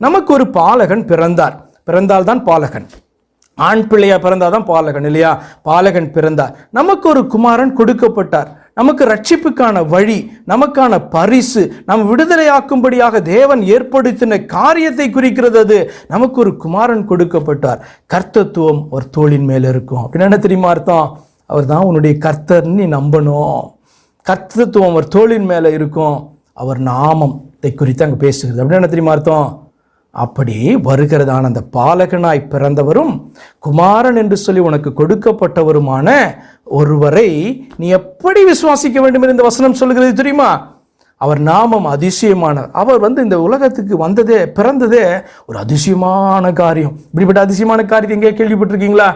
நமக்கு ஒரு பாலகன் பிறந்தார். பிறந்தால்தான் பாலகன். ஆண் பிள்ளையா பிறந்தாதான் பாலகன் இல்லையா? பாலகன் பிறந்தார். நமக்கு ஒரு குமாரன் கொடுக்கப்பட்டார். நமக்கு ரட்சிப்புக்கான வழி நமக்கான பரிசு நம் விடுதலையாக்கும்படியாக தேவன் ஏற்படுத்தின காரியத்தை குறிக்கிறது அது. நமக்கு ஒரு குமாரன் கொடுக்கப்பட்டார். கர்த்தத்துவம் ஒரு தோளின் மேல இருக்கும். அப்படின்னு என்ன தெரியுமா அர்த்தம்? அவர் தான் உன்னுடைய கர்த்தர்னு நீ நம்பணும். கர்த்தத்துவம் ஒரு தோளின் மேல இருக்கும். அவர் நாமத்தை குறித்து அங்கே பேசுகிறது. அப்படின்னு என்ன தெரியுமா அர்த்தம்? அப்படி வருகிறதான அந்த பாலகனாய் பிறந்தவரும் குமாரன் என்று சொல்லி உனக்கு கொடுக்கப்பட்டவருமான ஒருவரை நீ எப்படி விசுவாசிக்க வேண்டும் என்று இந்த வசனம் சொல்லுகிறது தெரியுமா? அவர் நாமம் அதிசயமான அவர் வந்து இந்த உலகத்துக்கு வந்ததே பிறந்ததே ஒரு அதிசயமான காரியம். இப்படிப்பட்ட அதிசயமான காரியத்தை எங்கேயா கேள்விப்பட்டிருக்கீங்களா?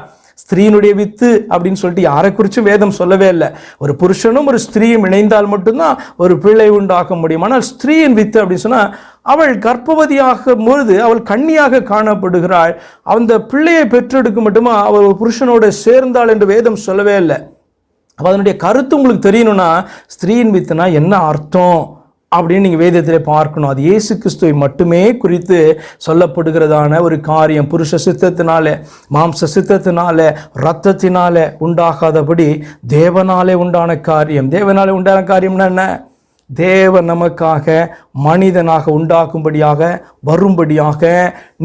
ஸ்திரீனுடைய வித்து அப்படின்னு சொல்லிட்டு யாரை குறிச்சும் வேதம் சொல்லவே இல்லை. ஒரு புருஷனும் ஒரு ஸ்திரீயும் இணைந்தால் மட்டும்தான் ஒரு பிள்ளை உண்டாக்க முடியும். ஆனால் ஸ்திரீயின் வித்து அப்படின்னு சொன்னால் அவள் கர்ப்பவதியாகும் பொழுது அவள் கண்ணியாக காணப்படுகிறாள். அந்த பிள்ளையை பெற்றெடுக்க மட்டுமா அவள் ஒரு புருஷனோட சேர்ந்தாள் என்று வேதம் சொல்லவே இல்லை. அப்போ அதனுடைய கருத்து உங்களுக்கு தெரியணும்னா ஸ்திரீயின் வித்துனா என்ன அர்த்தம்? அப்படின்னு நீங்கள் வேதத்தில் பார்க்கணும். அது இயேசு கிறிஸ்துவை மட்டுமே குறித்து சொல்லப்படுகிறதான ஒரு காரியம். புருஷ சித்தத்தினால மாம்ச சித்தத்தினால ரத்தத்தினால உண்டாகாதபடி தேவனாலே உண்டான காரியம். தேவனாலே உண்டான காரியம்னா என்ன? தேவ நமக்காக மனிதனாக உண்டாகும்படியாக வரும்படியாக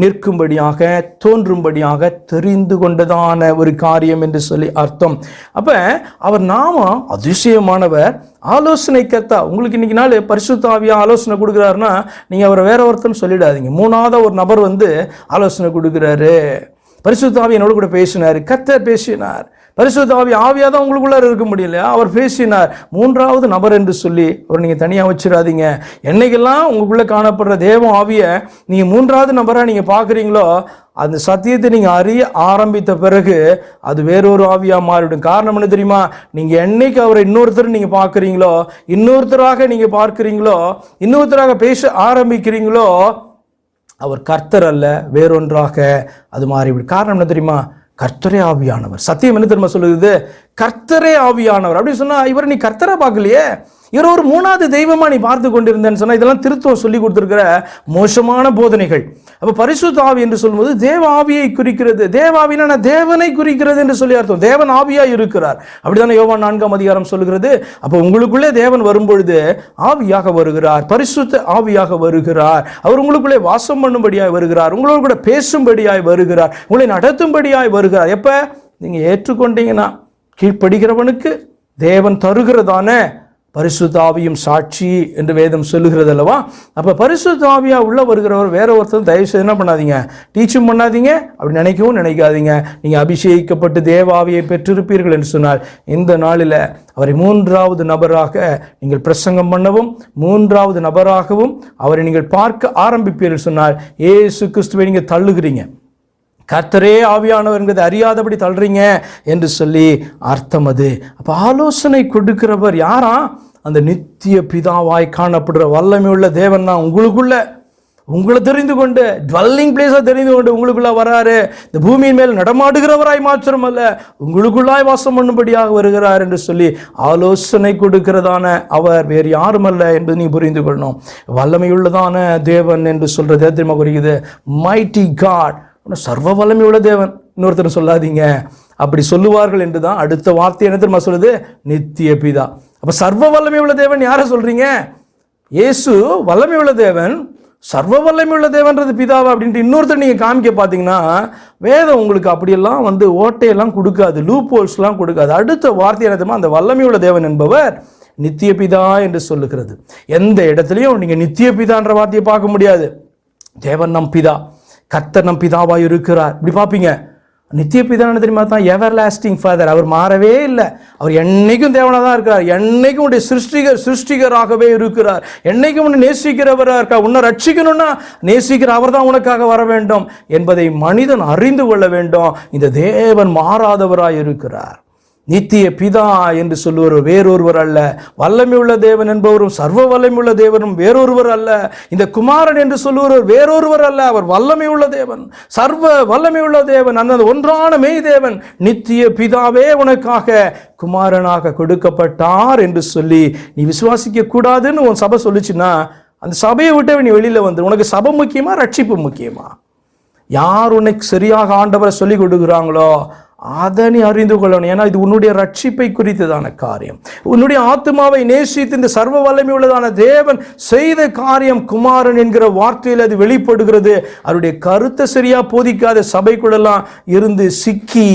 நிற்கும்படியாக தோன்றும்படியாக தெரிந்து கொண்டதான ஒரு காரியம் என்று சொல்லி அர்த்தம். அப்போ அவர் நாம அதிசயமானவர். ஆலோசனை கத்தா உங்களுக்கு இன்னைக்கு நாள் பரிசுத்தாவியா ஆலோசனை கொடுக்குறாருன்னா நீங்கள் அவரை வேற ஒருத்தன்னு சொல்லிடாதீங்க. மூணாவது ஒரு நபர் வந்து ஆலோசனை கொடுக்குறாரு. பரிசுத்தாவி என்னோட கூட பேசினார். கத்த பேசினார். பரிசுத்தாவி ஆவியாக தான் உங்களுக்குள்ளார இருக்க முடியல அவர் பேசினார் மூன்றாவது நபர் என்று சொல்லி. அவர் நீங்கள் தனியாக வச்சிடாதீங்க. என்னைக்கெல்லாம் உங்களுக்குள்ளே காணப்படுற தேவ ஆவியை நீங்கள் மூன்றாவது நபராக நீங்கள் பார்க்குறீங்களோ அந்த சத்தியத்தை நீங்கள் அறிய ஆரம்பித்த பிறகு அது வேறொரு ஆவியாக மாறிவிடும். காரணம் என்ன தெரியுமா? நீங்கள் என்னைக்கு அவரை இன்னொருத்தர் நீங்கள் பார்க்குறீங்களோ இன்னொருத்தராக நீங்கள் பார்க்குறீங்களோ இன்னொருத்தராக பேச ஆரம்பிக்கிறீங்களோ அவர் கர்த்தர் அல்ல வேறொன்றாக அது மாறிவிடும். காரணம் என்ன தெரியுமா? கர்த்தரே ஆவியானவர். சத்தியம் என்ன தெரியுமா சொல்லுது? கர்த்தரே ஆவியானவர். அப்படி சொன்னா இவர் நீ கர்த்தரை பார்க்கலையே? இவர் ஒரு மூணாவது தெய்வமாக நீ பார்த்து கொண்டிருந்தேன்னு சொன்னால் இதெல்லாம் திருத்துவம் சொல்லி கொடுத்துருக்கிற மோசமான போதனைகள். அப்போ பரிசுத்த ஆவி என்று சொல்லும்போது தேவ ஆவியை குறிக்கிறது. தேவ ஆவினா தேவனை குறிக்கிறது என்று சொல்லி அர்த்தம். தேவன் ஆவியாக இருக்கிறார். அப்படிதானே யோவான் நான்காம் அதிகாரம் சொல்கிறது அப்போ உங்களுக்குள்ளே தேவன் வரும்பொழுது ஆவியாக வருகிறார். பரிசுத்த ஆவியாக வருகிறார். அவர் உங்களுக்குள்ளே வாசம் பண்ணும்படியாய் வருகிறார். உங்களோடு கூட பேசும்படியாய் வருகிறார். உங்களை நடத்தும்படியாய் வருகிறார். எப்போ? நீங்கள் ஏற்றுக்கொண்டீங்கன்னா. கீழ்ப்படுகிறவனுக்கு தேவன் தருகிறதான பரிசுத்தாவியும் சாட்சி என்று வேதம் சொல்லுகிறது அல்லவா அப்போ பரிசுத்தாவியாக உள்ளே வருகிறவர் வேற ஒருத்தர் தயவு செய்து என்ன பண்ணாதீங்க? டீச்சும் பண்ணாதீங்க. அப்படி நினைக்கவும் நினைக்காதீங்க. நீங்கள் அபிஷேகிக்கப்பட்டு தேவாவியை பெற்றிருப்பீர்கள் என்று சொன்னால் இந்த நாளில் அவரை மூன்றாவது நபராக நீங்கள் பிரசங்கம் பண்ணவும் மூன்றாவது நபராகவும் அவரை நீங்கள் பார்க்க ஆரம்பிப்பீர்கள் சொன்னால் ஏசு கிறிஸ்துவை நீங்கள் தள்ளுகிறீங்க. கர்த்தரே ஆவியானவர் என்பதை அறியாதபடி தள்ளுறீங்க என்று சொல்லி அர்த்தம் அது. அப்போ ஆலோசனை கொடுக்கிறவர் யாரா? அந்த நித்திய பிதாவாய் காணப்படுற வல்லமை உள்ள தேவன் தான் உங்களுக்குள்ள. உங்களை தெரிந்து கொண்டு டுவெல்லிங் பிளேஸாக தெரிந்து கொண்டு உங்களுக்குள்ளே வராரு. இந்த பூமியின் மேல் நடமாடுகிறவராய் மாத்திரம் அல்ல உங்களுக்குள்ளாய் வாசம் பண்ணும்படியாக வருகிறார் என்று சொல்லி ஆலோசனை கொடுக்கிறதான அவர் வேறு யாரும் அல்ல என்பது நீ புரிந்து கொள்ளணும். வல்லமையுள்ளதான தேவன் என்று சொல்கிறது தெரியுமா குறிக்குது மைட்டி காட் சர்வ வல்லமையுள்ள தேவன். இன்னொருத்தர் சொல்லாதீங்க. அப்படி சொல்லுவார்கள் என்று தான் அடுத்த வார்த்தை என்ன தெரியுமா சொல்லுது? நித்திய பிதா. அப்போ சர்வ வல்லமை உள்ள தேவன் யாரை சொல்கிறீங்க இயேசு வல்லமை உள்ள தேவன் சர்வ வல்லமை உள்ள தேவன்றது பிதாவா அப்படின்ட்டு இன்னொருத்தர் நீங்கள் காமிக்க பார்த்தீங்கன்னா வேதம் உங்களுக்கு அப்படியெல்லாம் வந்து ஓட்டையெல்லாம் கொடுக்காது லூப் ஹோல்ஸ்லாம் கொடுக்காது. அடுத்த வார்த்தை என்ன தெரியுமா? அந்த வல்லமை உள்ள தேவன் என்பவர் நித்திய பிதா என்று சொல்லுகிறது. எந்த இடத்துலையும் நீங்கள் நித்திய பிதான்ற வார்த்தையை பார்க்க முடியாது. தேவன் நம் பிதா. கர்த்தர் நம் பிதாவாக இருக்கிறார். இப்படி பார்ப்பீங்க. நித்திய பிதான தெரியுமா தான்? எவர் லாஸ்டிங் ஃபாதர் அவர் மாறவே இல்லை. அவர் என்னைக்கும் தேவனாக தான் இருக்கிறார். என்னைக்கும் உடைய சிருஷ்டிகர் சிருஷ்டிகராகவே இருக்கிறார். என்னைக்கும் உன்னை நேசிக்கிறவராக இருக்கார். உன்னை ரட்சிக்கணும்னா நேசிக்கிற அவர் தான் உனக்காக வர வேண்டும் என்பதை மனிதன் அறிந்து கொள்ள வேண்டும். இந்த தேவன் மாறாதவராக இருக்கிறார். நித்திய பிதா என்று சொல்லுவர் வேறொருவர் அல்ல. வல்லமை உள்ள தேவன் என்பவரும் சர்வ வல்லமை உள்ள தேவனும் வேறொருவர் அல்ல. இந்த குமாரன் என்று சொல்லுவர் வேறொருவர் அல்ல. அவர் வல்லமை உள்ள தேவன் சர்வ வல்லமை உள்ள தேவன் அந்த ஒன்றான மெய் தேவன் நித்திய பிதாவே உனக்காக குமாரனாக கொடுக்கப்பட்டார் என்று சொல்லி நீ விசுவாசிக்க கூடாதுன்னு உன் சபை சொல்லுச்சுன்னா அந்த சபையை விட்டு நீ வெளியில வந்து உனக்கு சபை முக்கியமா ரட்சிப்பு முக்கியமா? யார் உனக்கு சரியாக ஆண்டவரை சொல்லி கொடுக்குறாங்களோ அதை நீ அறிந்து கொள்ளணும். ஏன்னா இது உன்னுடைய ரட்சிப்பை குறித்ததான காரியம். உன்னுடைய ஆத்மாவை நேசித்து இந்த சர்வ வல்லமை உள்ளதான தேவன் செய்த காரியம் குமாரன் என்கிற வார்த்தையில் அது வெளிப்படுகிறது. அவருடைய கருத்தை சரியா போதிக்காத சபைக்குள்ளெல்லாம் இருந்து சிக்கி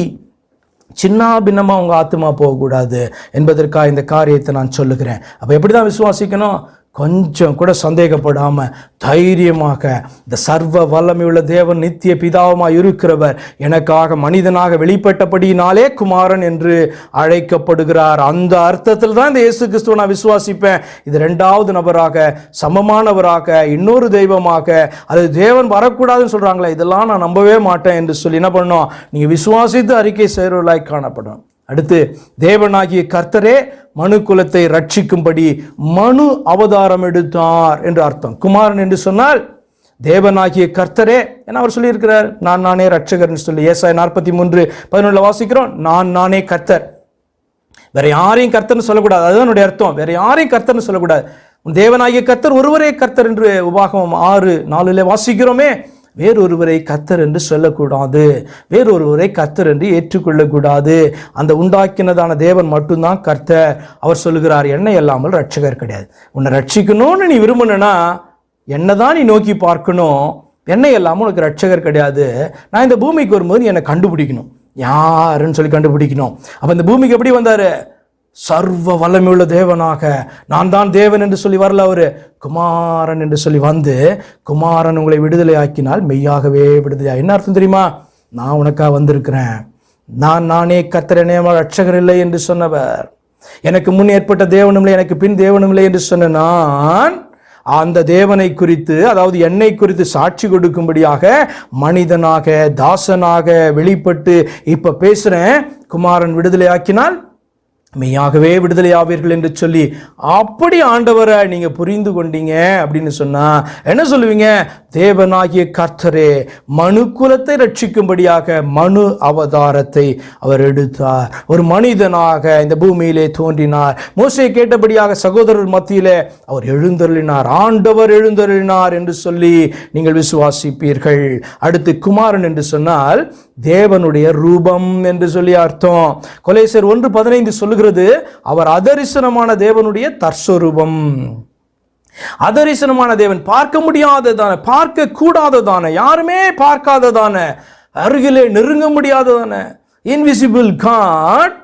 சின்ன பின்னமாக உங்கள் ஆத்மா போகக்கூடாது என்பதற்காக இந்த காரியத்தை நான் சொல்லுகிறேன். அப்போ எப்படி தான் விசுவாசிக்கணும்? கொஞ்சம் கூட சந்தேகப்படாமல் தைரியமாக இந்த சர்வ வல்லமையுள்ள தேவன் நித்திய பிதாவுமாய் இருக்கிறவர் எனக்காக மனிதனாக வெளிப்பட்டபடியினாலே குமாரன் என்று அழைக்கப்படுகிறார். அந்த அர்த்தத்தில் தான் இந்த இயேசு கிறிஸ்துவை நான் விசுவாசிப்பேன். இது ரெண்டாவது நபராக சமமானவராக இன்னொரு தெய்வமாக அது தேவன் வரக்கூடாதுன்னு சொல்கிறாங்களே இதெல்லாம் நான் நம்பவே மாட்டேன் என்று சொல்லி என்ன பண்ணோம்? நீங்கள் விசுவாசித்து அறிக்கை செய்கிறவர்களாய் காணப்படும். அடுத்து தேவனாகிய கர்த்தரே மனு குலத்தை ரட்சிக்கும்படி மனு அவதாரம் எடுத்தார் என்று அர்த்தம். குமாரன் என்று சொன்னால் தேவனாகிய கர்த்தரே ஏன்னா அவர் சொல்லியிருக்கிறார். நான் நானே ரட்சகர்னு சொல்லி ஏசாய் நாற்பத்தி மூன்று பதினொன்றில் வாசிக்கிறோம். நான் நானே கர்த்தர். வேற யாரையும் கர்த்தர்னு சொல்லக்கூடாது. அதுதான் என்னுடைய அர்த்தம். வேற யாரையும் கர்த்தர்னு சொல்லக்கூடாது. தேவனாகிய கர்த்தர் ஒருவரே கர்த்தர் என்று உபாகமம் ஆறு நாலுல வாசிக்கிறோமே. வேறொருவரை கத்தர் என்று சொல்லக்கூடாது. வேறொருவரை கத்தர் என்று ஏற்றுக்கொள்ளக்கூடாது. அந்த உண்டாக்கினதான தேவன் மட்டும்தான் கர்த்தர். அவர் சொல்லுகிறார் என்னை அல்லாமல் ரட்சகர் கிடையாது. உன்னை ரட்சிக்கணும்னு நீ விரும்பணுன்னா என்னை தான் நீ நோக்கி பார்க்கணும். என்னை இல்லாமல் உனக்கு ரட்சகர் கிடையாது. நான் இந்த பூமிக்கு வரும்போது என்னை கண்டுபிடிக்கணும். யாருன்னு சொல்லி கண்டுபிடிக்கணும். அப்போ இந்த பூமிக்கு எப்படி வந்தார்? சர்வ வல்லமையுள்ள தேவனாக. நான் தான் தேவன் என்று சொல்லி வரல அவரு. குமாரன் என்று சொல்லி வந்து குமாரன் உங்களை விடுதலை ஆக்கினால் மெய்யாகவே விடுதலை என்ன அர்த்தம் தெரியுமா? நான் உனக்காக வந்திருக்கிறேன். நான் நானே கத்திரனே ரட்சகர் இல்லை என்று சொன்னவர். எனக்கு முன் ஏற்பட்ட தேவனும் இல்லை எனக்கு பின் தேவனும் இல்லை என்று சொன்ன நான் அந்த தேவனை குறித்து அதாவது என்னை குறித்து சாட்சி கொடுக்கும்படியாக மனிதனாக தாசனாக வெளிப்பட்டு இப்ப பேசுறேன். குமாரன் விடுதலை ஆக்கினால் மெய்யாகவே விடுதலை ஆவீர்கள் என்று சொல்லி அப்படி ஆண்டவரை நீங்கள் புரிந்து கொண்டீங்க அப்படின்னு சொன்னா என்ன சொல்லுவீங்க? தேவனாகிய கர்த்தரே மனு குலத்தை ரட்சிக்கும்படியாக மனு அவதாரத்தை அவர் எடுத்தார். ஒரு மனிதனாக இந்த பூமியிலே தோன்றினார். மோசையை கேட்டபடியாக சகோதரர் மத்தியிலே அவர் எழுந்தருளினார். ஆண்டவர் எழுந்தருளினார் என்று சொல்லி நீங்கள் விசுவாசிப்பீர்கள். அடுத்து குமாரன் என்று சொன்னால் தேவனுடைய ரூபம் என்று சொல்லி அர்த்தம். கொலேசர் ஒன்று பதினைந்து சொல்லுகிறது அவர் அதரிசனமான தேவனுடைய தற்சொரூபம் அதரிசனமான தேவன் பார்க்க முடியாததான பார்க்க கூடாததான யாருமே பார்க்காததான அருகிலே நெருங்க முடியாததான இன்விசிபிள் காட்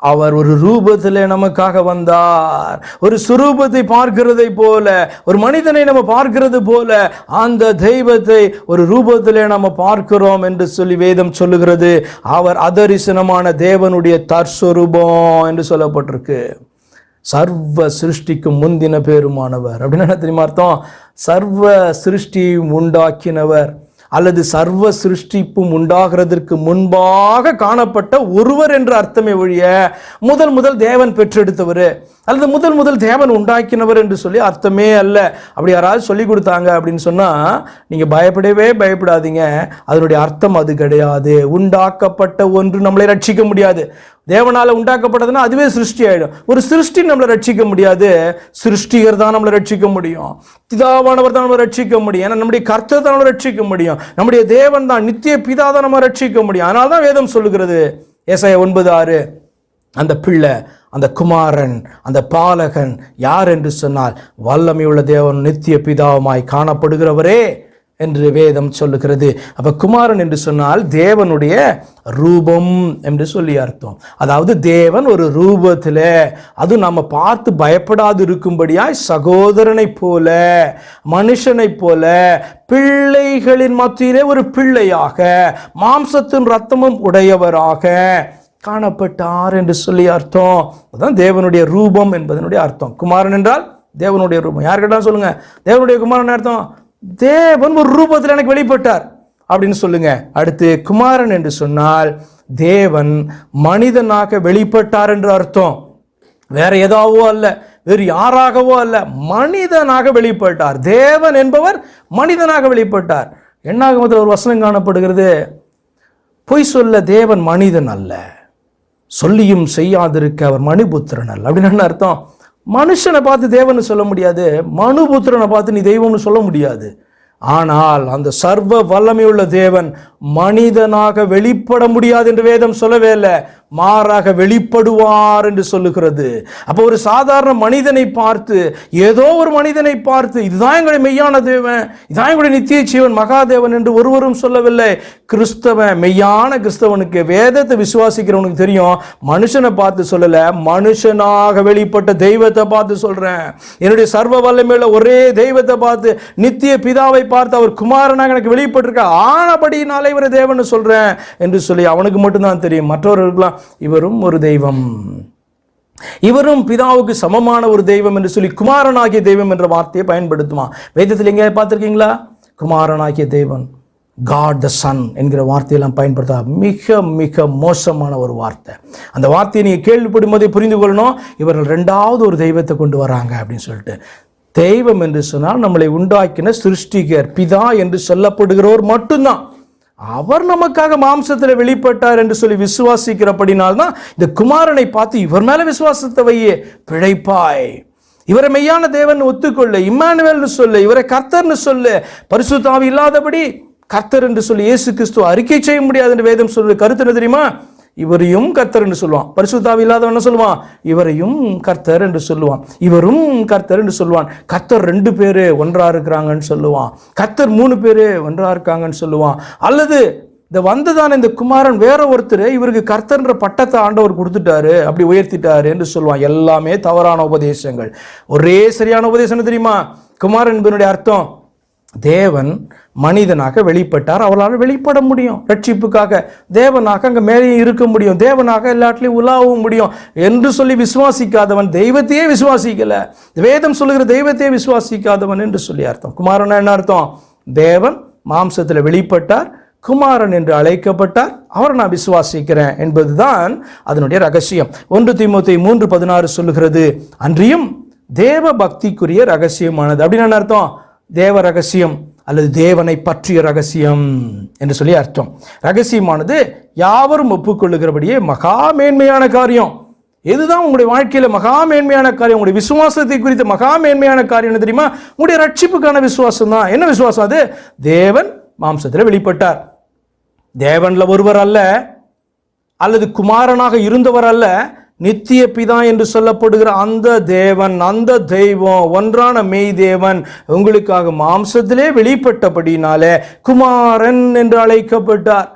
அவர் ஒரு ரூபத்தில் நமக்காக வந்தார். ஒரு சுரூபத்தை பார்க்கிறதை போல ஒரு மனிதனை நம்ம பார்க்கிறது போல அந்த தெய்வத்தை ஒரு ரூபத்தில் நம்ம பார்க்கிறோம் என்று சொல்லி வேதம் சொல்லுகிறது. அவர் அதரிசனமான தேவனுடைய தற்சொரூபம் என்று சொல்லப்பட்டிருக்கு. சர்வ சிருஷ்டிக்கும் முந்தின பேருமானவர். அப்படின்னு என்ன தெரியுமா அர்த்தம்? சர்வ சிருஷ்டியும் உண்டாக்கினவர். அல்லது சர்வ சிருஷ்டிப்பும் உண்டாகிறதற்கு முன்பாக காணப்பட்ட ஒருவர் என்ற அர்த்தமே ஒழிய முதல் முதல் தேவன் பெற்றெடுத்தவர் அல்லது முதல் முதல் தேவன் உண்டாக்கினவர் என்று சொல்லி அர்த்தமே அல்ல. அப்படி யாராவது சொல்லி கொடுத்தாங்க அப்படின்னு சொன்னா நீங்க பயப்படவே பயப்படாதீங்க. அதனுடைய அர்த்தம் அது கிடையாது. உண்டாக்கப்பட்ட ஒன்று நம்மளை ரட்சிக்க முடியாது. தேவனால் உண்டாக்கப்பட்டதுன்னா அதுவே சிருஷ்டி ஆகிடும் ஒரு சிருஷ்டி நம்மளை ரட்சிக்க முடியாது. சிருஷ்டிகர் தான் நம்மளை ரட்சிக்க முடியும். பிதாவானவர் தான் நம்மளை ரட்சிக்க முடியும். ஏன்னா நம்முடைய கர்த்தர் தான் நம்மளை ரட்சிக்க முடியும். நம்முடைய தேவன் தான் நித்திய பிதா தான் நம்ம ரட்சிக்க முடியும். அதனால தான் வேதம் சொல்லுகிறது. ஏசாயா ஒன்பது ஆறு. அந்த பிள்ளை அந்த குமாரன் அந்த பாலகன் யார் என்று சொன்னால் வல்லமையுள்ள தேவன் நித்திய பிதாவுமாய் காணப்படுகிறவரே. என்று வேதம் சொல்லுகிறது. அப்போ குமாரன் என்று சொன்னால் தேவனுடைய ரூபம் என்று சொல்லி அர்த்தம். அதாவது தேவன் ஒரு ரூபத்தில் அது நம்ம பார்த்து பயப்படாது இருக்கும்படியாய் சகோதரனைப் போல மனுஷனைப் போல பிள்ளைகளின் மத்தியிலே ஒரு பிள்ளையாக மாம்சத்தின் ரத்தமும் உடையவராக காணப்பட்டார் என்று சொல்லி அர்த்தம். அதுதான் தேவனுடைய ரூபம் என்பதனுடைய அர்த்தம். குமாரன் என்றால் தேவனுடைய ரூபம். யார்கிட்ட சொல்லுங்க? தேவனுடைய குமாரன் அர்த்தம்? தேவன் ஒரு ரூபத்தில் எனக்கு வெளிப்பட்டார். அப்படின்னு சொல்லுங்க. அடுத்து குமாரன் என்று சொன்னால் தேவன் மனிதனாக வெளிப்பட்டார் என்று அர்த்தம். வேற ஏதாவோ அல்ல. வேறு யாராகவோ அல்ல. மனிதனாக வெளிப்பட்டார். தேவன் என்பவர் மனிதனாக வெளிப்பட்டார். என்னாகமத்தில் ஒரு வசனம் காணப்படுகிறது? பொய் சொல்ல தேவன் மனிதன் அல்ல. சொல்லியும் செய்யாதிருக்க அவர் மணிபுத்திரன் அல்ல. அப்படின்னு என்ன அர்த்தம்? மனுஷனை பார்த்து தேவன்னு சொல்ல முடியாது மனுபுத்திரனை பார்த்து நீ தெய்வம்னு சொல்ல முடியாது. ஆனால் அந்த சர்வ வல்லமையுள்ள தேவன் மனிதனாக வெளிப்பட முடியாது என்று வேதம் சொல்லவே இல்லை. மாறாக வெளிப்படுவார் என்று சொல்லுகிறது. அப்போ ஒரு சாதாரண மனிதனை பார்த்து ஏதோ ஒரு மனிதனை பார்த்து இதுதான் எங்களுடைய மெய்யான தேவன் இதுதான் எங்களுடைய நித்திய ஜீவன் மகாதேவன் என்று ஒருவரும் சொல்லவில்லை. கிறிஸ்தவன் மெய்யான கிறிஸ்தவனுக்கு வேதத்தை விசுவாசிக்கிறவனுக்கு தெரியும். மனுஷனை பார்த்து சொல்லலை மனுஷனாக வெளிப்பட்ட தெய்வத்தை பார்த்து சொல்கிறேன் என்னுடைய சர்வ வல்லமையுள்ள ஒரே தெய்வத்தை பார்த்து நித்திய பிதாவை பார்த்து அவர் குமாரனாக எனக்கு வெளிப்பட்டிருக்க. ஆனபடினாலே இவர் தேவன் சொல்றேன் என்று சொல்லி அவனுக்கு மட்டும்தான் தெரியும். மற்றவர்களுக்கெல்லாம் இவரும் ஒரு தெய்வம். இவரும் பிதாவுக்கு சமமான ஒரு தெய்வம் என்று சொல்லி குமாரனாகிய தெய்வம் என்ற வார்த்தையை பயன்படுத்துவான் வேதத்தில் எங்கேயா பார்த்துருக்கீங்களா? குமாரனாகிய தெய்வன் காட் த சன் என்கிற வார்த்தையெல்லாம் பயன்படுத்தா. மிக மிக மோசமான ஒரு வார்த்தை. அந்த வார்த்தையை நீங்கள் கேள்விப்படும் போதே புரிந்து கொள்ளணும். இவர்கள் ரெண்டாவது ஒரு தெய்வத்தை கொண்டு வராங்க அப்படின்னு சொல்லிட்டு. தெய்வம் என்று சொன்னால் நம்மளை உண்டாக்கின சிருஷ்டிகர் பிதா என்று சொல்லப்படுகிறவர் மட்டும்தான். அவர் நமக்காக மாம்சத்தில் வெளிப்பட்டார் என்று சொல்லி விசுவாசிக்கிறபடினால்தான் இந்த குமாரனை பார்த்து இவர் மேல விசுவாசத்தை வையே பிழைப்பாய். இவரை மெய்யான தேவன் ஒத்துக்கொள்ள இம்மானுவேல்னு சொல்லு இவரை கர்த்தர்னு சொல்லு. பரிசுத்தாவி இல்லாதபடி கர்த்தர் என்று சொல்லி இயேசு கிறிஸ்துவ அறிக்கை செய்ய முடியாது என்று வேதம் சொல்லு கருத்து என்ன தெரியுமா? இவரையும் கர்த்தர் என்று சொல்லுவான் பரிசுத்தாவி இல்லாதவன் என்ன சொல்லுவான் இவரையும் கர்த்தர் என்று சொல்லுவான். இவரும் கர்த்தர் என்று சொல்லுவான் கர்த்தர் ரெண்டு பேரு ஒன்றா இருக்கிறாங்கன்னு சொல்லுவான். கர்த்தர் மூணு பேரு ஒன்றா இருக்காங்கன்னு சொல்லுவான். அல்லது இந்த வந்ததான இந்த குமாரன் வேற ஒருத்தர் இவருக்கு கர்த்தர்ன்ற பட்டத்தை ஆண்டவர் கொடுத்துட்டாரு அப்படி உயர்த்திட்டாரு என்று சொல்லுவான். எல்லாமே தவறான உபதேசங்கள். ஒரே சரியான உபதேசம் தெரியுமா? குமாரன் என்பதனுடைய அர்த்தம். தேவன் மனிதனாக வெளிப்பட்டார். அவரால் வெளிப்பட முடியும். ரட்சிப்புக்காக தேவனாக அங்கே மேலேயும் இருக்க முடியும். தேவனாக எல்லாத்துலேயும் உலாவும் முடியும் என்று சொல்லி விசுவாசிக்காதவன் தெய்வத்தையே விசுவாசிக்கலை. வேதம் சொல்லுகிற தெய்வத்தையே விசுவாசிக்காதவன் என்று சொல்லி அர்த்தம். குமாரன் என்ன அர்த்தம்? தேவன் மாம்சத்தில் வெளிப்பட்டார். குமாரன் என்று அழைக்கப்பட்டார். அவரை நான் விசுவாசிக்கிறேன் என்பதுதான் அதனுடைய ரகசியம். ஒன்று திமுத்தி மூன்று பதினாறு சொல்லுகிறது. அன்றியும் தேவ பக்திக்குரிய ரகசியமானது. அப்படின்னு என்ன அர்த்தம்? தேவ ரகசியம் அல்லது தேவனை பற்றிய ரகசியம் என்று சொல்லி அர்த்தம். ரகசியமானது யாவரும் ஒப்புக்கொள்ளுகிறபடியே மகா மேன்மையான காரியம். எதுதான் உங்களுடைய வாழ்க்கையில் மகா மேன்மையான காரியம்? உங்களுடைய விசுவாசத்தை குறித்த மகா மேன்மையான காரியம் என்ன தெரியுமா? உங்களுடைய ரட்சிப்புக்கான விசுவாசம் தான். என்ன விசுவாசம் அது? தேவன் மாம்சத்தில் வெளிப்பட்டார். தேவனில் ஒருவர் அல்ல அல்லது குமாரனாக இருந்தவர் அல்ல நித்திய பிதா என்று சொல்லப்படுகிற அந்த தேவன் அந்த தெய்வம் ஒன்றான மெய் தேவன் உங்களுக்காக மாம்சத்திலே வெளிப்பட்டபடினாலே குமாரன் என்று அழைக்கப்பட்டார்.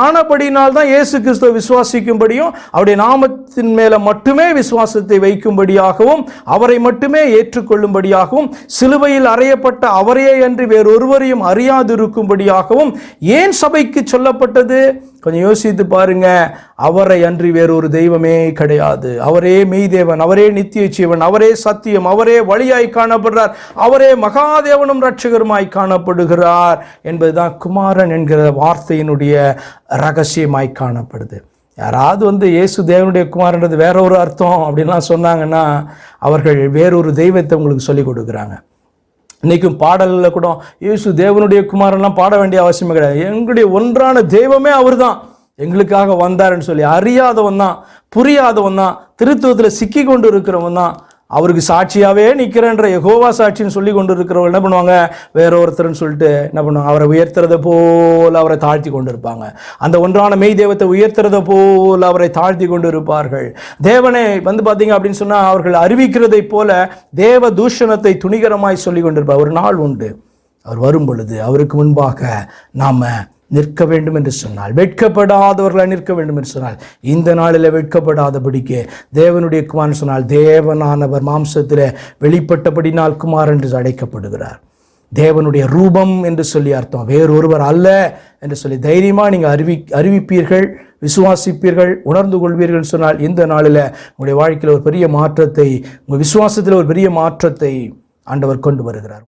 ஆனபடினால் தான் இயேசு கிறிஸ்துவ விசுவாசிக்கும்படியும் அவருடைய நாமத்தின் மேல மட்டுமே விசுவாசத்தை வைக்கும்படியாகவும் அவரை மட்டுமே ஏற்றுக்கொள்ளும்படியாகவும் சிலுவையில் அறையப்பட்ட அவரையே அன்றி வேறொருவரையும் அறியாதிருக்கும்படியாகவும் ஏன் சபைக்கு சொல்லப்பட்டது? கொஞ்சம் யோசித்து பாருங்க. அவரை அன்றி வேறொரு தெய்வமே கிடையாது. அவரே மெய்தேவன் அவரே நித்திய ஜீவன் அவரே சத்தியம் அவரே வழியாய் காணப்படுறார். அவரே மகாதேவனும் ரட்சகருமாய் காணப்படுகிறார் என்பதுதான் குமாரன் என்கிற வார்த்தையினுடைய ரகசியமாய் காணப்படுது. யாராவது வந்து இயேசு தேவனுடைய குமாரன்றது வேற ஒரு அர்த்தம் அப்படின்லாம் சொன்னாங்கன்னா அவர்கள் வேறொரு தெய்வத்தை உங்களுக்கு சொல்லிக் கொடுக்குறாங்க. இன்றைக்கும் பாடலில் கூட இயேசு தேவனுடைய குமாரன்லாம் பாட வேண்டிய அவசியமே கிடையாது. எங்களுடைய ஒன்றான தெய்வமே அவர் தான் எங்களுக்காக வந்தாருன்னு சொல்லி அறியாதவன் தான் புரியாதவன் தான் திருத்துவத்தில் சிக்கி கொண்டு இருக்கிறவன் தான் அவருக்கு சாட்சியாகவே நிற்கிறேன்ற எகோவா சாட்சின்னு சொல்லி கொண்டு இருக்கிறவங்க என்ன பண்ணுவாங்க? வேற ஒருத்தர்னு சொல்லிட்டு என்ன பண்ணுவாங்க? அவரை உயர்த்துறத போல் அவரை தாழ்த்தி கொண்டு இருப்பாங்க அந்த ஒன்றான மெய் தெய்வத்தை உயர்த்துறத போல் அவரை தாழ்த்தி கொண்டு இருப்பார்கள் தேவனை வந்து பார்த்தீங்க அப்படின்னு சொன்னால் அவர்கள் அறிவிக்கிறதை போல தேவ தூஷணத்தை துணிகரமாய் சொல்லி கொண்டிருப்பார். ஒரு நாள் உண்டு. அவர் வரும் பொழுது அவருக்கு முன்பாக நாம் நிற்க வேண்டும் என்று சொன்னால் வெட்கப்படாதவர்களாக நிற்க வேண்டும் என்று சொன்னால் இந்த நாளில் வெட்கப்படாதபடிக்கு தேவனுடைய குமாரன் சொன்னால் தேவனானவர் மாம்சத்தில் வெளிப்பட்டபடினால் குமார் என்று அழைக்கப்படுகிறார். தேவனுடைய ரூபம் என்று சொல்லி அர்த்தம் வேறொருவர் அல்ல என்று சொல்லி தைரியமாக நீங்கள் அறிவி அறிவிப்பீர்கள் விசுவாசிப்பீர்கள் உணர்ந்து கொள்வீர்கள் சொன்னால் இந்த நாளில் உங்களுடைய வாழ்க்கையில் ஒரு பெரிய மாற்றத்தை உங்கள் விசுவாசத்தில் ஒரு பெரிய மாற்றத்தை ஆண்டவர் கொண்டு வருகிறார்.